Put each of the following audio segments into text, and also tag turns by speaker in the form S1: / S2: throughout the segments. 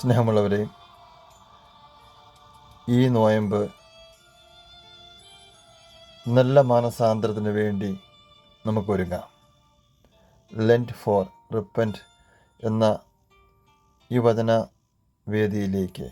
S1: സ്നേഹമുള്ളവരെ ഈ നോയമ്പ് നല്ല മാനസാന്തരത്തിന് വേണ്ടി നമുക്കൊരുങ്ങാം. ലെന്റ് ഫോർ റിപ്പന്റ് എന്ന ഈ വചന വേദിയിലേക്ക്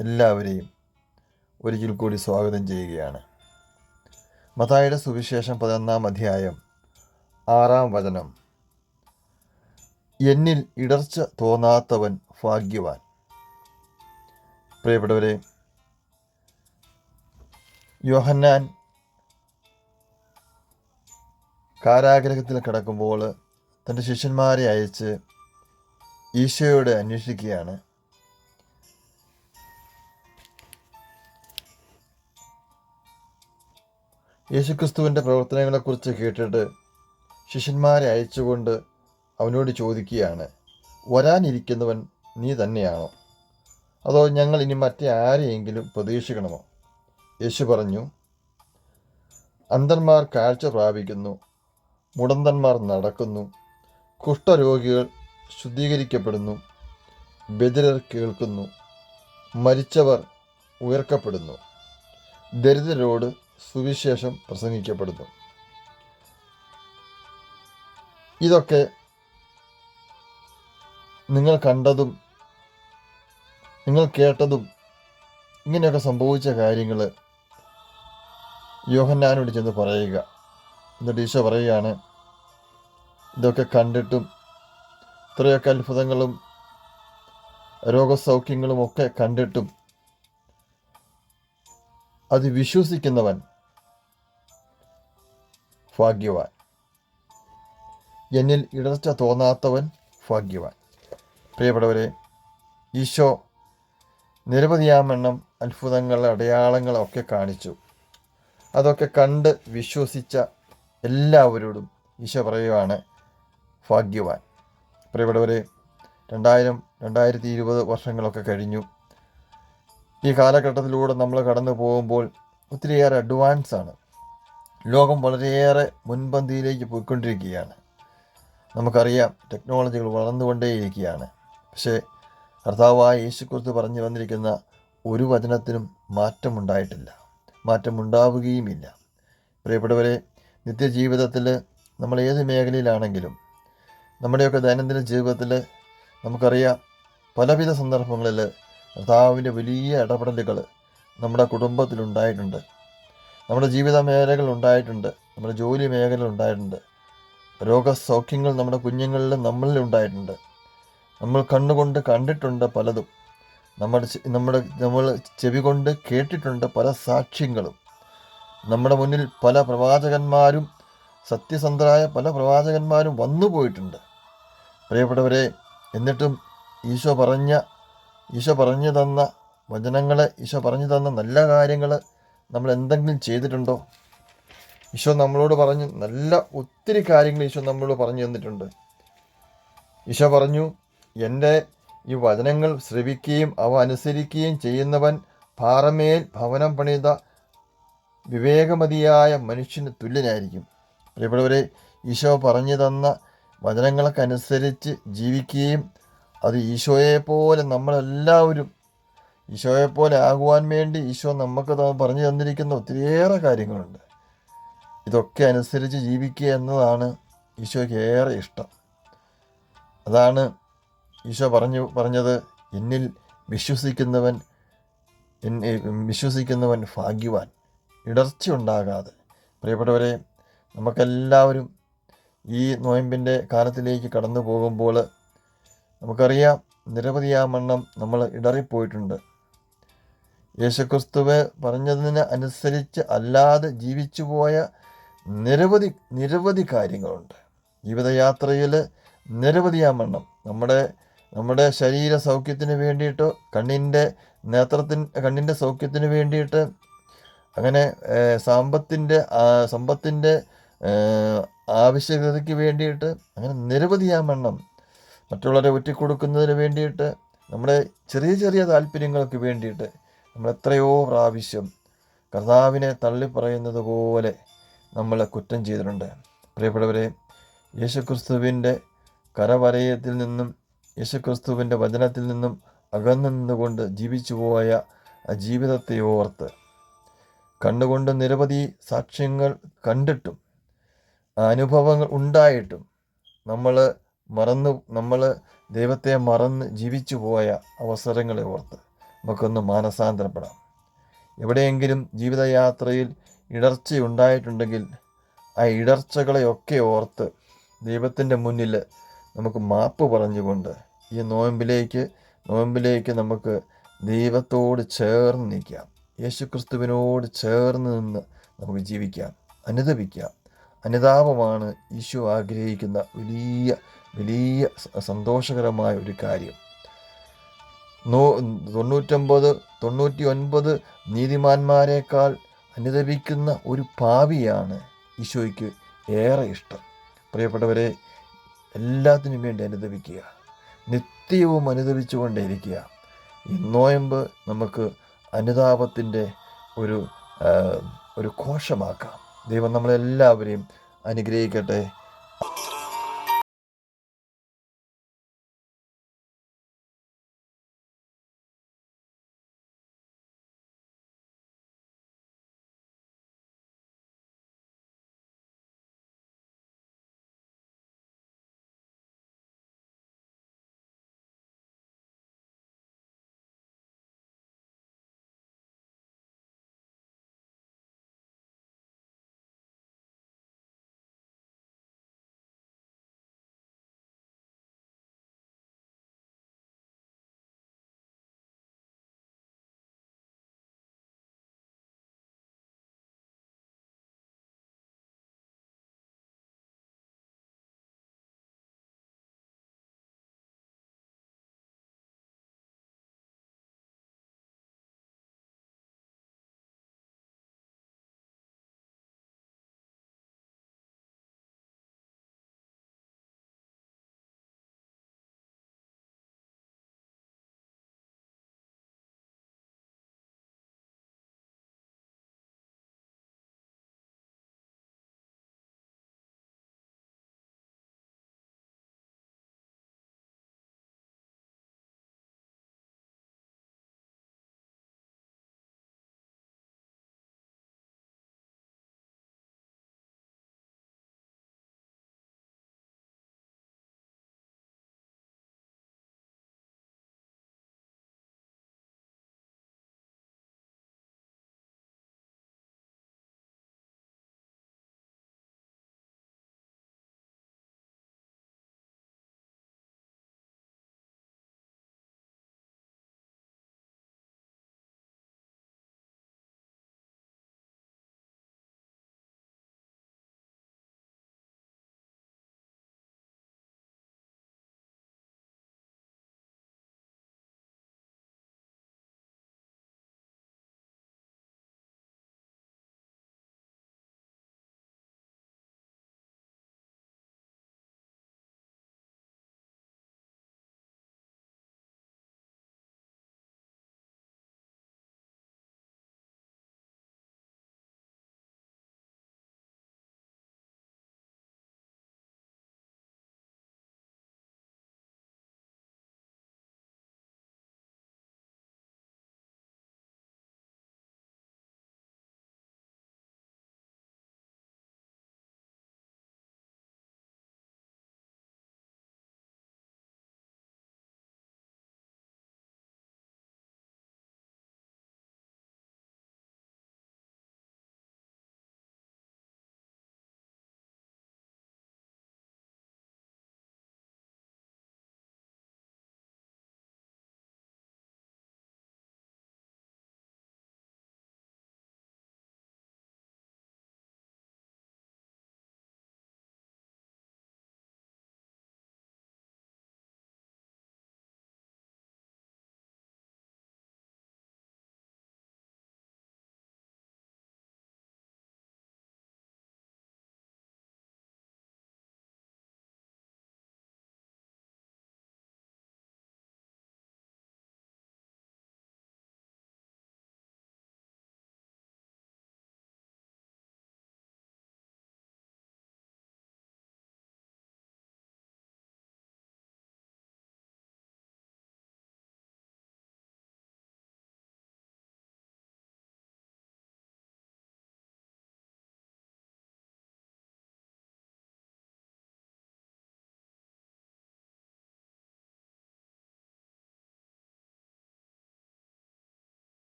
S1: എല്ലാവരെയും ഒരിക്കൽ കൂടി സ്വാഗതം ചെയ്യുകയാണ്. മതായുടെ സുവിശേഷം പതിനൊന്നാം അധ്യായം ആറാം വചനം. എന്നിൽ ഇടർച്ച തോന്നാത്തവൻ ഭാഗ്യവാൻ. പ്രിയപ്പെട്ടവരെ യോഹന്നാൻ കാരാഗ്രഹത്തിൽ കിടക്കുമ്പോൾ തന്റെ ശിഷ്യന്മാരെ അയച്ച് ഈശോയോട് അന്വേഷിക്കുകയാണ്. യേശുക്രിസ്തുവിന്റെ പ്രവർത്തനങ്ങളെക്കുറിച്ച് കേട്ടിട്ട് ശിഷ്യന്മാരെ അയച്ചുകൊണ്ട് അവനോട് ചോദിക്കുകയാണ് വരാനിരിക്കുന്നവൻ നീ തന്നെയാണോ? അതോ ഞങ്ങൾ ഇനി മറ്റേ ആരെയെങ്കിലും പ്രതീക്ഷിക്കണമോ? യേശു പറഞ്ഞു അന്ധന്മാർ കാഴ്ച പ്രാപിക്കുന്നു മുടന്തന്മാർ നടക്കുന്നു കുഷ്ഠരോഗികൾ ശുദ്ധീകരിക്കപ്പെടുന്നു ബദിരർ കേൾക്കുന്നു മരിച്ചവർ ഉയർക്കപ്പെടുന്നു ദരിദ്രരോട് സുവിശേഷം പ്രസംഗിക്കപ്പെടുന്നു. ഇതൊക്കെ നിങ്ങൾ കണ്ടതും നിങ്ങൾ കേട്ടതും ഇങ്ങനെയൊക്കെ സംഭവിച്ച കാര്യങ്ങൾ യോഹന്നാനോട് ചെന്ന് പറയുക. എന്നിട്ട് ഈശോ പറയുകയാണ് ഇതൊക്കെ കണ്ടിട്ടും ഇത്രയൊക്കെ അത്ഭുതങ്ങളും രോഗസൗഖ്യങ്ങളും ഒക്കെ കണ്ടിട്ടും അത് വിശ്വസിക്കുന്നവൻ ഭാഗ്യവാൻ. എന്നിൽ ഇടർച്ച തോന്നാത്തവൻ ഭാഗ്യവാൻ. പ്രിയപ്പെട്ടവരെ ഈശോ നിരവധിയാമെണ്ണം അത്ഭുതങ്ങൾ അടയാളങ്ങളൊക്കെ കാണിച്ചു. അതൊക്കെ കണ്ട് വിശ്വസിച്ച എല്ലാവരോടും ഈശോ പറയുവാണ് ഭാഗ്യവാൻ. പ്രിയപ്പെട്ടവരെ രണ്ടായിരം രണ്ടായിരത്തി ഇരുപത് വർഷങ്ങളൊക്കെ കഴിഞ്ഞു. ഈ കാലഘട്ടത്തിലൂടെ നമ്മൾ കടന്നു പോകുമ്പോൾ ഒത്തിരിയേറെ അഡ്വാൻസ് ആണ്. ലോകം വളരെയേറെ മുൻപന്തിയിലേക്ക് പോയിക്കൊണ്ടിരിക്കുകയാണ്. നമുക്കറിയാം ടെക്നോളജികൾ വളർന്നുകൊണ്ടേയിരിക്കുകയാണ്. പക്ഷേ കർത്താവായ യേശുക്കുറിച്ച് പറഞ്ഞു വന്നിരിക്കുന്ന ഒരു വചനത്തിനും മാറ്റമുണ്ടായിട്ടില്ല. മാറ്റമുണ്ടാവുകയുമില്ല. പ്രിയപ്പെട്ടവരെ നിത്യജീവിതത്തിൽ നമ്മൾ ഏത് മേഖലയിലാണെങ്കിലും നമ്മുടെയൊക്കെ ദൈനംദിന ജീവിതത്തിൽ നമുക്കറിയാം പലവിധ സന്ദർഭങ്ങളിൽ കർത്താവിന്റെ വലിയ ഇടപെടലുകൾ നമ്മുടെ കുടുംബത്തിൽ ഉണ്ടായിട്ടുണ്ട് നമ്മുടെ ജീവിത മേഖലകൾ ഉണ്ടായിട്ടുണ്ട്. നമ്മുടെ ജോലി മേഖല ഉണ്ടായിട്ടുണ്ട്. രോഗസൗഖ്യങ്ങൾ നമ്മുടെ കുഞ്ഞുങ്ങളിലും നമ്മളിൽ ഉണ്ടായിട്ടുണ്ട് നമ്മൾ കണ്ണുകൊണ്ട് കണ്ടിട്ടുണ്ട് പലതും. നമ്മുടെ നമ്മുടെ നമ്മൾ ചെവി കൊണ്ട് കേട്ടിട്ടുണ്ട് പല സാക്ഷ്യങ്ങളും. നമ്മുടെ മുന്നിൽ പല പ്രവാചകന്മാരും സത്യസന്ധരായ പല പ്രവാചകന്മാരും വന്നു പോയിട്ടുണ്ട്. പ്രിയപ്പെട്ടവരെ എന്നിട്ടും ഈശോ പറഞ്ഞ ഈശോ പറഞ്ഞു തന്ന വചനങ്ങളെ ഈശോ പറഞ്ഞു തന്ന നല്ല കാര്യങ്ങൾ നമ്മൾ എന്തെങ്കിലും ചെയ്തിട്ടുണ്ടോ? ഈശോ നമ്മളോട് പറഞ്ഞു നല്ല ഒത്തിരി കാര്യങ്ങൾ ഈശോ നമ്മളോട് പറഞ്ഞു തന്നിട്ടുണ്ട്. ഈശോ പറഞ്ഞു എന്റെ ഈ വചനങ്ങൾ ശ്രവിക്കുകയും അവ അനുസരിക്കുകയും ചെയ്യുന്നവൻ പാറമേൽ ഭവനം പണിത വിവേകമതിയായ മനുഷ്യന് തുല്യനായിരിക്കും. പ്രിയപ്പെട്ടവരെ ഈശോ പറഞ്ഞു തന്ന വചനങ്ങൾക്കനുസരിച്ച് ജീവിക്കുകയും അത് ഈശോയെപ്പോലെ പോലെ നമ്മളെല്ലാവരും ഈശോയെപ്പോലെ പോലെ ആകുവാൻ വേണ്ടി ഈശോ നമുക്ക് പറഞ്ഞു തന്നിരിക്കുന്ന ഒത്തിരിയേറെ കാര്യങ്ങളുണ്ട്. ഇതൊക്കെ അനുസരിച്ച് ജീവിക്കുക എന്നതാണ് ഈശോയ്ക്ക് ഏറെ ഇഷ്ടം. അതാണ് ഈശോ പറഞ്ഞു പറഞ്ഞത് എന്നിൽ വിശ്വസിക്കുന്നവൻ എന്നെ വിശ്വസിക്കുന്നവൻ ഭാഗ്യവാൻ ഇടർച്ച ഉണ്ടാകാതെ. പ്രിയപ്പെട്ടവരെ നമുക്കെല്ലാവരും ഈ നോയമ്പിന്റെ കാലത്തിലേക്ക് കടന്നു പോകുമ്പോൾ നമുക്കറിയാം നിരവധിയാമണ്ണം നമ്മൾ ഇടറിപ്പോയിട്ടുണ്ട്. യേശുക്രിസ്തുവ് പറഞ്ഞതിന് അനുസരിച്ച് അല്ലാതെ ജീവിച്ചു പോയ നിരവധി നിരവധി കാര്യങ്ങളുണ്ട്. ജീവിതയാത്രയിൽ നിരവധിയാമണ്ണം നമ്മുടെ നമ്മുടെ ശരീര സൗഖ്യത്തിന് വേണ്ടിയിട്ട് കണ്ണിന്റെ നേത്രത്തിന് കണ്ണിന്റെ സൗഖ്യത്തിന് വേണ്ടിയിട്ട് അങ്ങനെ സമ്പത്തിന്റെ സാമ്പത്തിന്റെ ആവശ്യകതയ്ക്ക് വേണ്ടിയിട്ട് അങ്ങനെ നിരവധിയാമണ്ണം മറ്റുള്ളവരെ ഒറ്റിക്കൊടുക്കുന്നതിന് വേണ്ടിയിട്ട് നമ്മുടെ ചെറിയ ചെറിയ താല്പര്യങ്ങൾക്ക് വേണ്ടിയിട്ട് നമ്മൾ എത്രയോ പ്രാവശ്യം കർത്താവിനെ തള്ളിപ്പറയുന്നത് പോലെ നമ്മൾ കുറ്റം ചെയ്തിട്ടുണ്ട്. പ്രിയപ്പെട്ടവരെ യേശുക്രിസ്തുവിന്റെ കരവലയത്തിൽ നിന്നും യേശുക്രിസ്തുവിന്റെ വചനത്തിൽ നിന്നും അകന്നുകൊണ്ട് ജീവിച്ചു പോയ ആ ജീവിതത്തെ ഓർത്ത് കണ്ടുകൊണ്ട് നിരവധി സാക്ഷ്യങ്ങൾ കണ്ടിട്ടും അനുഭവങ്ങൾ ഉണ്ടായിട്ടും നമ്മൾ മറന്നു നമ്മൾ ദൈവത്തെ മറന്ന് ജീവിച്ചു പോയ അവസരങ്ങളെ ഓർത്ത് നമുക്കൊന്ന് മാനസാന്തരപ്പെടാം. എവിടെയെങ്കിലും ജീവിതയാത്രയിൽ ഇടർച്ച ഉണ്ടായിട്ടുണ്ടെങ്കിൽ ആ ഇടർച്ചകളെയൊക്കെ ഓർത്ത് ദൈവത്തിന്റെ മുന്നിൽ നമുക്ക് മാപ്പ് പറഞ്ഞുകൊണ്ട് ഈ നോയമ്പിലേക്ക് നോയമ്പിലേക്ക് നമുക്ക് ദൈവത്തോട് ചേർന്ന് നിൽക്കാം. യേശുക്രിസ്തുവിനോട് ചേർന്ന് നിന്ന് നമുക്ക് ജീവിക്കാം അനുദപിക്കാം. അനുതാപമാണ് ഈശോ ആഗ്രഹിക്കുന്ന വലിയ വലിയ സന്തോഷകരമായ ഒരു കാര്യം. നൂ തൊണ്ണൂറ്റൊമ്പത് തൊണ്ണൂറ്റി ഒൻപത് നീതിമാന്മാരെക്കാൾ അനുദപിക്കുന്ന ഒരു പാവിയാണ് ഈശോയ്ക്ക് ഏറെ ഇഷ്ടം. പ്രിയപ്പെട്ടവരെ എല്ലാത്തിനും വേണ്ടി അനുദപിക്കുക. നിത്യവും അനുദപിച്ചുകൊണ്ടേയിരിക്കുക ഈ നോയമ്പ് നമുക്ക് അനുതാപത്തിന്റെ ഒരു ഒരു കോശമാക്കാം. ദൈവം നമ്മളെല്ലാവരെയും അനുഗ്രഹിക്കട്ടെ.